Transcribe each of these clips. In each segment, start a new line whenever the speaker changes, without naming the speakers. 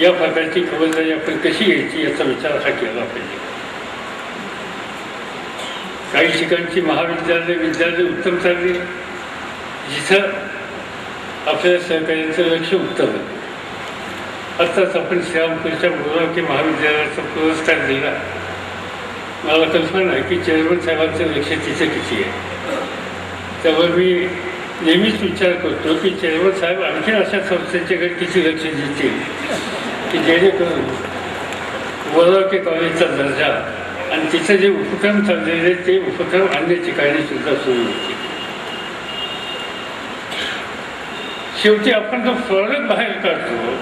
या प्रकारची खबरदारी आपण कशी घ्यायची याचा विचार हा केला पाहिजे. काही ठिकाणची महाविद्यालय विद्यालय उत्तम चालली जिथं आपल्या सहकार्याचं लक्ष उत्तम आहे. आत्ताच आपण श्रीरामपूरच्या मुलाकी महाविद्यालयाचा पुरस्कार दिला. मला कल्पना आहे की चेअरमन साहेबांचं लक्ष तिचं किती आहे. त्यामुळे मी नेहमीच विचार करतो की चेअरमन साहेब आणखीन अशा संस्थेच्याकडे किती लक्ष देतील? की जेणेकरून वरवके कॉलेजचा दर्जा आणि तिथे जे उपक्रम चाललेले ते उपक्रम अन्य ठिकाणी सुद्धा सुरू होते. शेवटी आपण जो प्रॉडक्ट बाहेर काढतो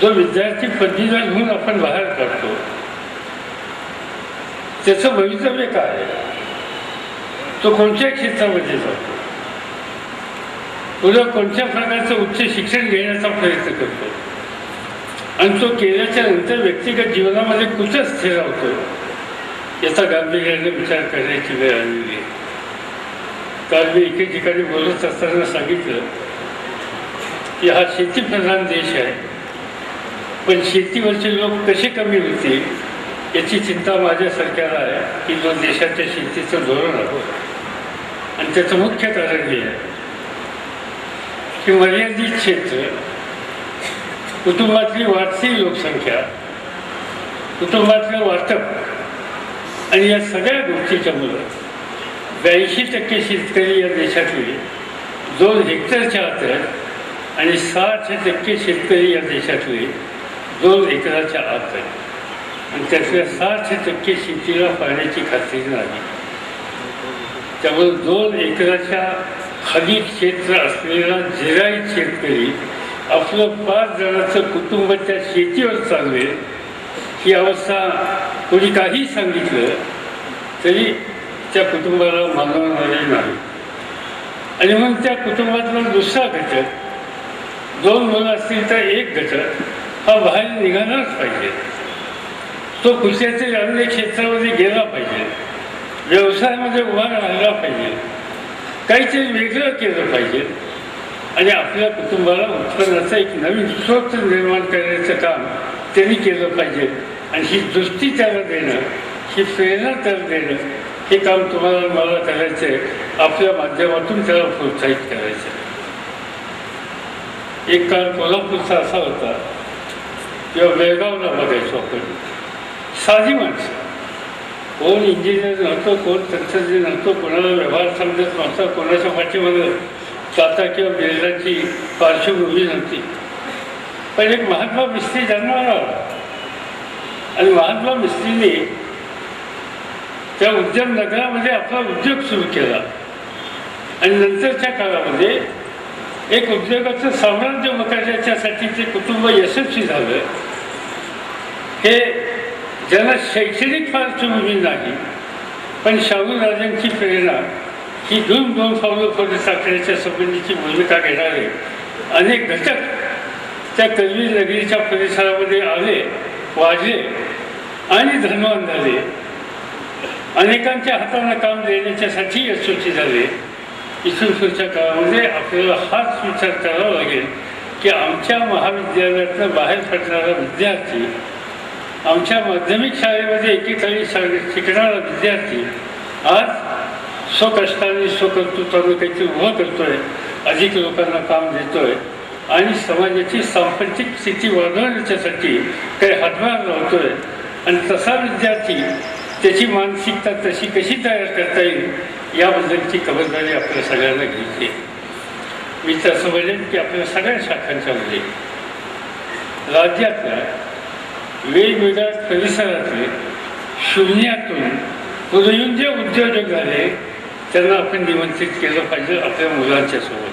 जो विद्यार्थी पदवीला घेऊन आपण बाहेर काढतो त्याचं भवितव्य काय तो कोणत्या क्षेत्रामध्ये जातो. तुला कोणत्या प्रकारचं उच्च शिक्षण घेण्याचा प्रयत्न करतो? आणि तो केल्याच्यानंतर व्यक्तिगत जीवनामध्ये कुठं स्थिर होतो याचा गांभीर्याने विचार करण्याची वेळ आलेली आहे. काल मी एके ठिकाणी बोलत असताना सांगितलं की हा शेतीप्रधान देश आहे. पण शेतीवरचे लोक कसे कमी होतील याची चिंता माझ्या सरकारला आहे की जो देशाच्या शेतीचं धोरण आहे. आणि त्याचं मुख्य कारण हे आहे. की मर्यादित क्षेत्र कुटुंबातली वाढती लोकसंख्या कुटुंबातलं वाटप आणि या सगळ्या गोष्टीच्या मुलं ब्याऐंशी टक्के शेतकरी या देशातले दोन हेक्टरच्या आत आहेत आणि साठ टक्के शेतकरी या देशातले दोन एकराच्या आत आहेत आणि त्यातल्या साठ टक्के शेतीला पाण्याची खात्री नाही. त्यामुळे दोन एकराच्या खाली क्षेत्र असलेला जिराई शेतकरी आपलं पाच जणांचं कुटुंब त्या शेतीवर चालवेल ही अवस्था कोणी काही सांगितलं तरी त्या कुटुंबाला मानवणारे नाही. आणि मग त्या कुटुंबातला दुसरा घटक दोन मुलं असतील तर एक घटक हा बाहेर निघालाच पाहिजे. तो कुशाच्या अन्य क्षेत्रामध्ये गेला पाहिजे. व्यवसायामध्ये उभा राहिला पाहिजे. काहीतरी वेगळं केलं पाहिजे. आणि आपल्या कुटुंबाला उत्पन्नाचा एक नवीन स्रोत निर्माण करण्याचं काम त्यांनी केलं पाहिजे. आणि ही दृष्टी त्याला देणं ही प्रेरणा त्याला देणं हे काम तुम्हाला मला करायचं आहे आपल्या माध्यमातून त्याला प्रोत्साहित करायचं एक काळ कोल्हापूरचा असा होता. किंवा बेळगावला बघायचो आपण. साधी माणसं. कोण इंजिनियर नव्हतं कोण तंत्रज्ञ नव्हतं कोणाला व्यवहार समजत नव्हता कोणाच्या पाठीमागं स्वतः किंवा बिर्लाची पार्श्वभूमी नव्हती. पण एक महात्मा मिस्त्री जन्माला आला. आणि महात्मा मिस्त्रीने त्या उद्यम नगरामध्ये आपला उद्योग सुरू केला. आणि नंतरच्या काळामध्ये एक उद्योगाचं साम्राज्य उभं करण्याच्यासाठी ते कुटुंब यशस्वी झालं. हे ज्यांना शैक्षणिक पार्श्वभूमी नाही पण शाहू राजांची प्रेरणा ही दोन दोन पावलं पुढे टाकण्याच्या संबंधीची भूमिका घेणारे अनेक घटक त्या कलवी नगरीच्या परिसरामध्ये आले वाजले आणि धनवान झाले. अनेकांच्या हाताला काम देण्याच्यासाठी यशस्वी झाले. इथून पुढच्या काळामध्ये आपल्याला हाच विचार करावा लागेल की आमच्या महाविद्यालयातनं बाहेर पडणारा विद्यार्थी आमच्या माध्यमिक शाळेमध्ये एकेकाळी शिकणारा विद्यार्थी आज स्वकष्टाने स्वकर्तृत्वानं काहीतरी उभं करतोय अधिक लोकांना काम देतोय आणि समाजाची सांपत्तिक स्थिती वाढवण्याच्यासाठी काही हातभार लावतोय. आणि तसा विद्यार्थी त्याची मानसिकता तशी कशी तयार करता येईल याबद्दलची खबरदारी आपल्या सगळ्यांना घ्यायची मी तसं म्हणेन की आपल्या सगळ्या शाखांच्यामध्ये राज्यातल्या वेगवेगळ्या परिसरातले शून्यातून पुढे जे उद्योजक झाले त्यांना आपण निमंत्रित केलं पाहिजे आपल्या मुलांच्या सोबत.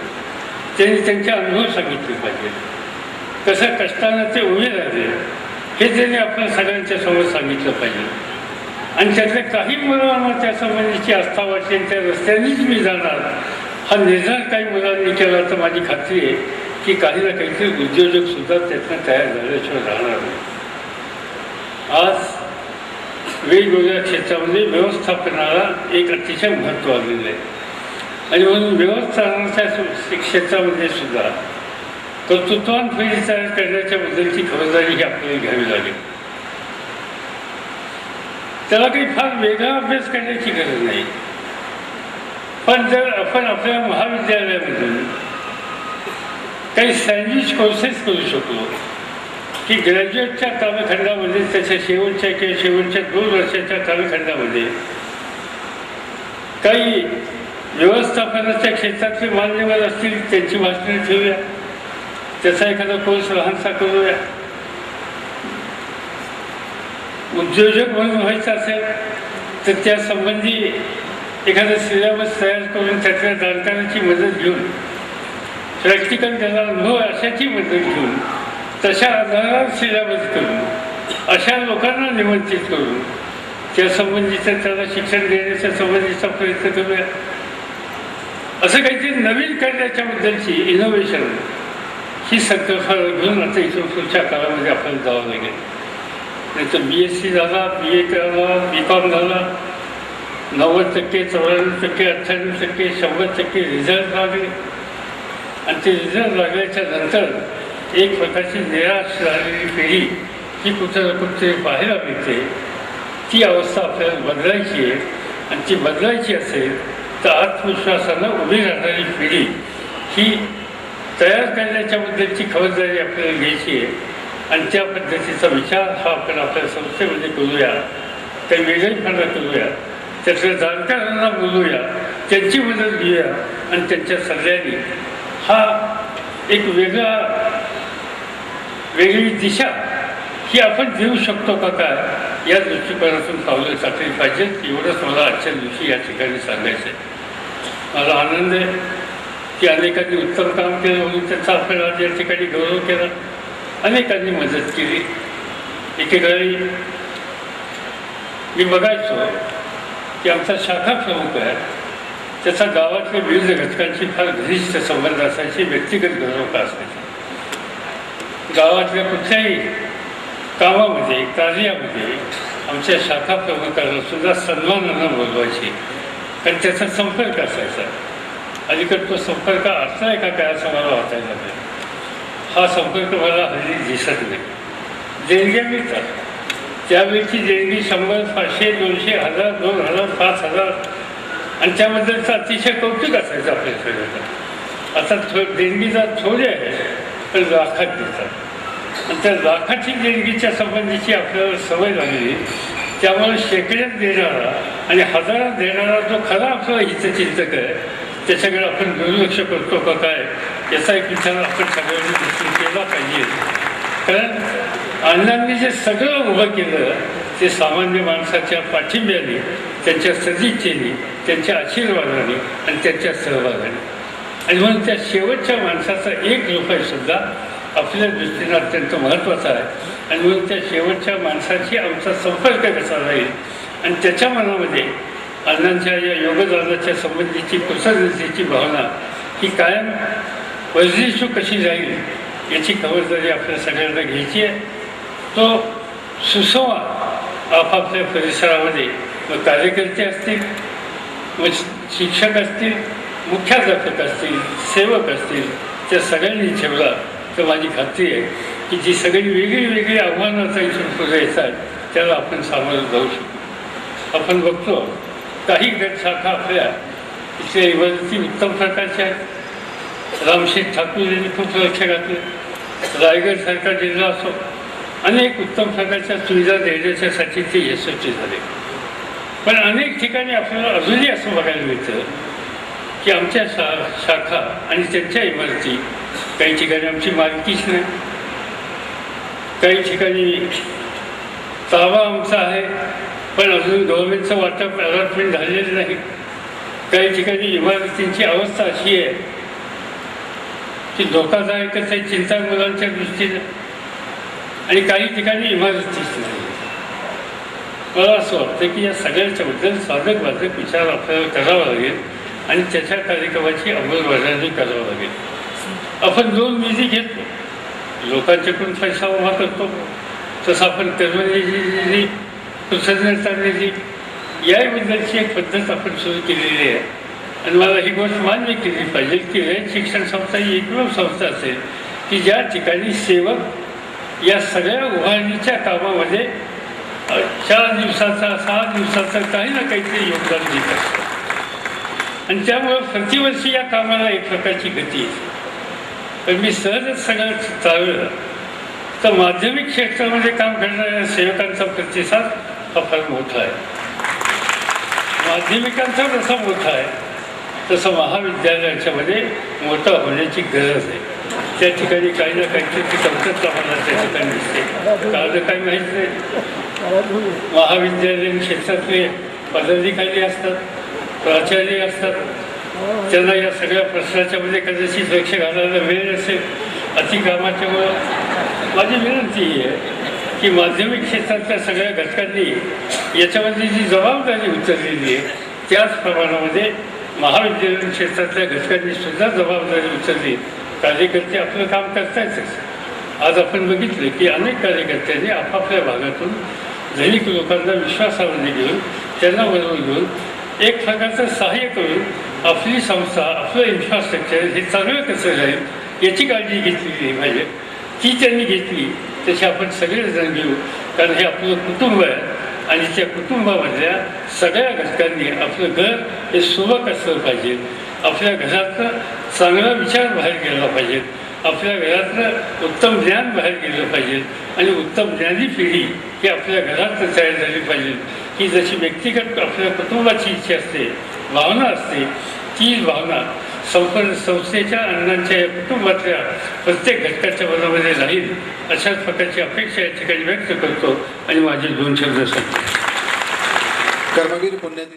त्यांनी त्यांचे अनुभव सांगितले पाहिजे. कसं कष्टानं ते उभे राहिले हे त्यांनी आपल्या सगळ्यांच्या समोर सांगितलं पाहिजे. आणि त्यातल्या काही मुलांना त्या संबंधीची आस्था वाटली त्या रस्त्यानेच मी जाणार. हा निर्धार काही मुलांनी केला तर माझी खात्री आहे की काही ना काहीतरी उद्योजकसुद्धा त्यातनं तयार झाल्याशिवाय राहणार नाही. आज वेगवेगळ्या क्षेत्रामध्ये व्यवस्थापनाला एक अतिशय महत्त्व आलेलं आहे. आणि म्हणून व्यवस्थापनाच्या क्षेत्रामध्ये सुद्धा कर्तृत्वान फेरी तयार करण्याच्या बद्दलची खबरदारी ही आपल्याला घ्यावी लागेल. त्याला काही फार वेगळा अभ्यास करण्याची गरज नाही. पण जर आपण आपल्या महाविद्यालयामधून काही सँडविच कोर्सेस करू शकलो की ग्रॅज्युएटच्या कालखंडामध्ये त्याच्या शेवटच्या किंवा शेवटच्या दोन वर्षाच्या कालखंडामध्ये काही व्यवस्थापनाच्या क्षेत्रातले मान्यवर असतील त्यांची भाषणे ठेवूया. त्याचा एखादा कोर्स लहानसा करूया. उद्योजक म्हणून व्हायचं असेल तर त्या संबंधी एखादा सिलेबस तयार करून त्यातल्या जाणकारांची मदत घेऊन प्रॅक्टिकल त्याला अनुभव अशाची मदत घेऊन तशा आधारावर सिलेबस करून अशा लोकांना निमंत्रित करून त्या संबंधीचं त्याला शिक्षण देण्याच्या संबंधीचा प्रयत्न करूया. असं काहीतरी नवीन करण्याच्या बद्दलची इनोव्हेशन ही संकल्पना घेऊन आता इथून काळामध्ये आपल्याला जावं लागेल नाही तर बी एस सी झाला बी ए झाला बी कॉम झाला नव्वद टक्के चौऱ्याण्णव टक्के अठ्ठ्याण्णव टक्के शंभर टक्के रिझल्ट लागले. आणि ते रिझल्ट लागल्याच्या नंतर एक प्रकारची निराश झालेली पिढी ही कुठं ना कुठे पाहायला मिळते. ती अवस्था आपल्याला बदलायची आहे. आणि ती बदलायची असेल तर आत्मविश्वासानं उभी राहणारी पिढी ही तयार करण्याच्याबद्दलची खबरदारी आपल्याला घ्यायची आहे. आणि त्या पद्धतीचा विचार हा आपण आपल्या संस्थेमध्ये करूया. त्या वेगळेपणा करूया. त्यातल्या जाणकारांना बोलूया. त्यांची मदत घेऊया. आणि त्यांच्या सल्ल्याने हा एक वेगळा वेगळी दिशा ही आपण देऊ शकतो का काय? या दृष्टिकोनातून पावलं टाकली पाहिजे एवढंच मला आजच्या दिवशी या ठिकाणी सांगायचं आहे मला आनंद आहे की अनेकांनी उत्तम काम केलं म्हणून त्याचा आपण आज या ठिकाणी गौरव केला. अनेकांनी मदत केली. एकेकाळी मी बघायचो की आमचा शाखा प्रमुख आहे. त्याचा गावातल्या विविध घटकांशी फार घनिष्ठ संबंध असायची व्यक्तिगत गौरव असायची? गावातल्या कुठल्याही कामामध्ये कार्यामध्ये आमच्या शाखा प्रमुखांना सुद्धा सन्मानानं बोलवायची. कारण त्याचा संपर्क असायचा. अलीकडे तो संपर्क असला आहे का काय असं मला वाटायला लागलं. हा संपर्क मला हल्ली दिसत नाही. देणग्या मिळतात त्यावेळीची देणगी शंभर पाचशे दोनशे हजार दोन हजार पाच हजार. आणि त्याबद्दलचं अतिशय कौतुक असायचं आपल्या सगळ्यांना. आता थो देणगीचा थोडे आहे. पण राखात देतात. आणि त्या राखाची देणगीच्या संबंधीची आपल्याला सवय लागली. त्यामुळे शेकड्यात देणारा आणि हजारात देणारा जो खरा आपला हितचिंतक आहे. त्याच्याकडे आपण दुर्लक्ष करतो का काय याचा एक विचार आपण सगळ्यांनी दृष्टी केला पाहिजे. कारण अण्णांनी जे सगळं उभं केलं ते सामान्य माणसाच्या पाठिंब्याने त्यांच्या सदिच्छेने त्यांच्या आशीर्वादाने आणि त्यांच्या सहभागाने. आणि म्हणून त्या शेवटच्या माणसाचा एक रुपयेसुद्धा आपल्या दृष्टीनं अत्यंत महत्त्वाचा आहे. आणि म्हणून त्या शेवटच्या माणसाशी आमचा संपर्क कसा राहील आणि त्याच्या मनामध्ये अण्णांच्या या योगदानाच्या संबंधीची कृतज्ञतेची भावना ही कायम वर्जिशू कशी जाईल याची खबरदारी आपल्या सगळ्यांना घ्यायची आहे. तो सुसंवाद आपापल्या परिसरामध्ये मग कार्यकर्ते असतील मग शिक्षक असतील मुख्याध्यापक असतील सेवक असतील त्या सगळ्यांनी ठेवला. तर माझी खात्री आहे की जी सगळी वेगळी वेगळी आव्हानाचा आता इथून पुढे येतात त्याला आपण सामोरं जाऊ शकतो. आपण बघतो काही गट शाखा आपल्या इथल्या इमारती उत्तम प्रकारच्या आहेत. रामशेठ ठाकूर यांनी खूप लक्ष घातलं. रायगडसारखा जिल्हा असो अनेक उत्तम प्रकारच्या सुविधा देण्याच्यासाठी ते यशस्वी झाले. पण अनेक ठिकाणी आपल्याला अजूनही असं बघायला मिळतं की आमच्या शा शाखा आणि त्यांच्या इमारती काही ठिकाणी आमची मालकीच नाही. काही ठिकाणी ताबा आमचा आहे पण अजून गव्हर्नमेंटचं वाटप अलॉटमेंट झालेलं नाही. काही ठिकाणी इमारतींची अवस्था अशी आहे की धोकादायकच आहे चिंता मुलांच्या दृष्टीनं. आणि काही ठिकाणी इमारतीच नाही. मला असं वाटतं की या सगळ्याच्याबद्दल साधक बाधक विचार आपल्याला करावा लागेल. आणि त्याच्या कार्यक्रमाची अंमलबजावणी करावं लागेल. आपण दोन निधी घेतो. लोकांच्याकडून पैसा उभा करतो. तसं आपण कर्मनिधी कृतज्ञता निधी याबद्दलची एक पद्धत आपण सुरू केलेली आहे. आणि मला ही गोष्ट मान्य केली पाहिजे की रयत शिक्षण संस्था ही एकमेव संस्था असेल की ज्या ठिकाणी सेवक या सगळ्या उभारणीच्या कामामध्ये चार दिवसाचा सहा दिवसाचा काही ना काहीतरी योगदान देत असतो. आणि त्यामुळं प्रतिवर्षी या कामाला एक प्रकारची गती येते. पण मी सहजच सगळं चालवलं. तर माध्यमिक क्षेत्रामध्ये काम करणाऱ्या सेवकांचा प्रतिसाद हा फार मोठा आहे. माध्यमिकांचा जसा मोठा आहे तसं महाविद्यालयाच्यामध्ये मोठा होण्याची गरज आहे. त्या ठिकाणी काही ना काहीतरी कमतरता मला त्या ठिकाणी दिसते. कारण काही माहीत नाही. महाविद्यालयीन क्षेत्रातले पदाधिकारी असतात. प्राचार्य असतात. त्यांना या सगळ्या प्रश्नाच्या मध्ये कदाचित लक्ष घालायला वेळ असेल. नसेल अतिकामाच्यामुळं माझी विनंती ही आहे की माध्यमिक क्षेत्रातल्या सगळ्या घटकांनी याच्यामध्ये जी जबाबदारी उचललेली आहे त्याच प्रमाणामध्ये महाविद्यालयीन क्षेत्रातल्या घटकांनी सुद्धा जबाबदारी उचलली. कार्यकर्ते आपलं काम करतायतच आज आपण बघितलं की अनेक कार्यकर्त्यांनी आपापल्या भागातून धनिक लोकांना विश्वासामध्ये घेऊन त्यांना बरोबर घेऊन एक प्रकारचं सहाय्य करून आपली संस्था आपलं इन्फ्रास्ट्रक्चर हे चांगलं कसं राहील याची काळजी घेतलेली पाहिजे. ती त्यांनी घेतली तशी आपण सगळेजण घेऊ कारण हे आपलं कुटुंब आहे. आणि त्या कुटुंबामधल्या सगळ्या घटकांनी आपलं घर हे सुबक असलं पाहिजे. आपल्या घरातनं चांगला विचार बाहेर गेला पाहिजे. आपल्या घरातनं उत्तम ज्ञान बाहेर गेलं पाहिजे. आणि उत्तम ज्ञानी पिढी ही आपल्या घरात तयार झाली पाहिजे. की जशी व्यक्तिगत आपल्या कुटुंबाची इच्छा असते भावना असते ती भावना संपूर्ण संस्थेच्या अण्णांच्या या कुटुंबातल्या प्रत्येक घटकाच्या मनामध्ये राहील अशाच प्रकारची अपेक्षा या ठिकाणी व्यक्त करतो. आणि माझे दोन शब्द सांगतो
कर्मवीर पुण्यतिथी